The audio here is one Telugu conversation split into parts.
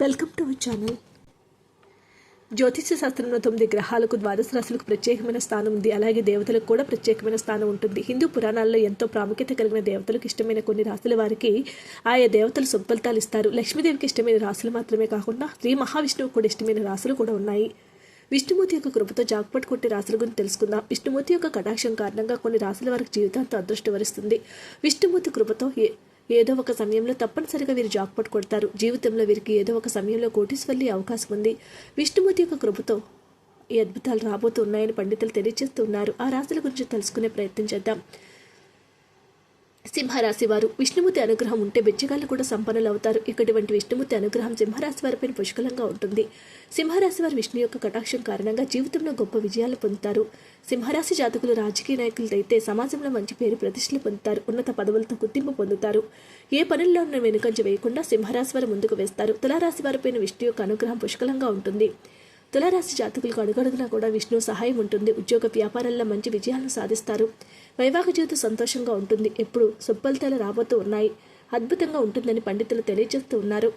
Welcome to our channel. జ్యోతిష శాస్త్రంలో తొమ్మిది గ్రహాలకు ద్వాదశ రాశులకు ప్రత్యేకమైన స్థానం ఉంది. అలాగే దేవతలకు కూడా ప్రత్యేకమైన స్థానం ఉంటుంది. హిందూ పురాణాల్లో ఎంతో ప్రాముఖ్యత కలిగిన దేవతలకు ఇష్టమైన కొన్ని రాశుల వారికి ఆయా దేవతలు సుఫలితాలు ఇస్తారు. లక్ష్మీదేవికి ఇష్టమైన రాశులు మాత్రమే కాకుండా శ్రీ మహావిష్ణువుకు కూడా ఇష్టమైన రాశులు కూడా ఉన్నాయి. విష్ణుమూర్తి యొక్క కృపతో జాక్పట్ కొట్టే రాశుల గురించి తెలుసుకుందాం. విష్ణుమూర్తి యొక్క కటాక్షం కారణంగా కొన్ని రాశుల వారికి జీవితాంతం అదృష్టి వరిస్తుంది. విష్ణుమూర్తి కృపతో ఏ ఏదో ఒక సమయంలో తప్పనిసరిగా వీరు జాక్పట్ కొడతారు. జీవితంలో వీరికి ఏదో ఒక సమయంలో కోటీశ్వర్లే అవకాశం ఉంది. విష్ణుమూర్తి యొక్క కృపతో ఈ అద్భుతాలు రాబోతున్నాయని పండితులు తెలియజేస్తున్నారు. ఆ రాశుల గురించి తెలుసుకునే ప్రయత్నం చేద్దాం. సింహరాశి వారు విష్ణుమూర్తి అనుగ్రహం ఉంటే బెచ్చగాళ్ళు కూడా సంపన్నులు అవుతారు. ఇటువంటి విష్ణుమూర్తి అనుగ్రహం సింహరాశి వారిపైన పుష్కలంగా ఉంటుంది. సింహరాశి వారు విష్ణు యొక్క కటాక్షం కారణంగా జీవితంలో గొప్ప విజయాలు పొందుతారు. సింహరాశి జాతకులు రాజకీయ నాయకులైతే సమాజంలో మంచి పేరు ప్రతిష్టలు పొందుతారు. ఉన్నత పదవులతో గుర్తింపు పొందుతారు. ఏ పనుల్లో ఉన్న వెనుకంజ వేయకుండా సింహరాశి వారు ముందుకు వేస్తారు. తులారాశి వారిపైన విష్ణు యొక్క అనుగ్రహం పుష్కలంగా ఉంటుంది. తులారాశి జాతకులకు అడుగడుగునా కూడా విష్ణు సహాయం ఉంటుంది. ఉద్యోగ వ్యాపారాల్లో మంచి విజయాలను సాధిస్తారు. వైవాహిక జీవితం సంతోషంగా ఉంటుంది. ఎప్పుడు సుబ్బలితాలు రాబోతూ ఉన్నాయి. అద్భుతంగా ఉంటుందని పండితులు తెలియజేస్తూ ఉన్నారు.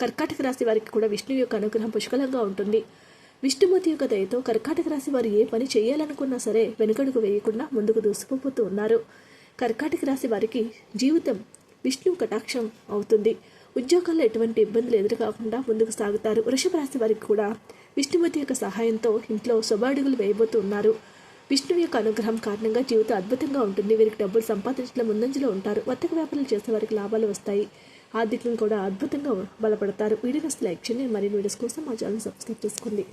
కర్కాటక రాశి వారికి కూడా విష్ణు యొక్క అనుగ్రహం పుష్కలంగా ఉంటుంది. విష్ణుమూర్తి యొక్క దయతో కర్కాటక రాశి వారు ఏ పని చేయాలనుకున్నా సరే వెనుకడుగు వేయకుండా ముందుకు దూసుకుపోతూ ఉన్నారు. కర్కాటక రాశి వారికి జీవితం విష్ణు కటాక్షం అవుతుంది. ఉద్యోగాల్లో ఎటువంటి ఇబ్బందులు ఎదురుకాకుండా ముందుకు సాగుతారు. వృషభ రాశి వారికి కూడా విష్ణుమూర్తి యొక్క సహాయంతో ఇంట్లో శుభాడుగులు వేయబోతూ ఉన్నారు. విష్ణువు యొక్క అనుగ్రహం కారణంగా జీవితం అద్భుతంగా ఉంటుంది. వీరికి డబ్బులు సంపాదించడం ముందంజలో ఉంటారు. వర్తక వ్యాపారాలు చేసే వారికి లాభాలు వస్తాయి. ఆర్థికంగా కూడా అద్భుతంగా బలపడతారు. వీడియోస్ లైక్ చేయండి. మరిన్ని వీడియోస్ కోసం మా ఛానల్ సబ్స్క్రైబ్ చేసుకోండి.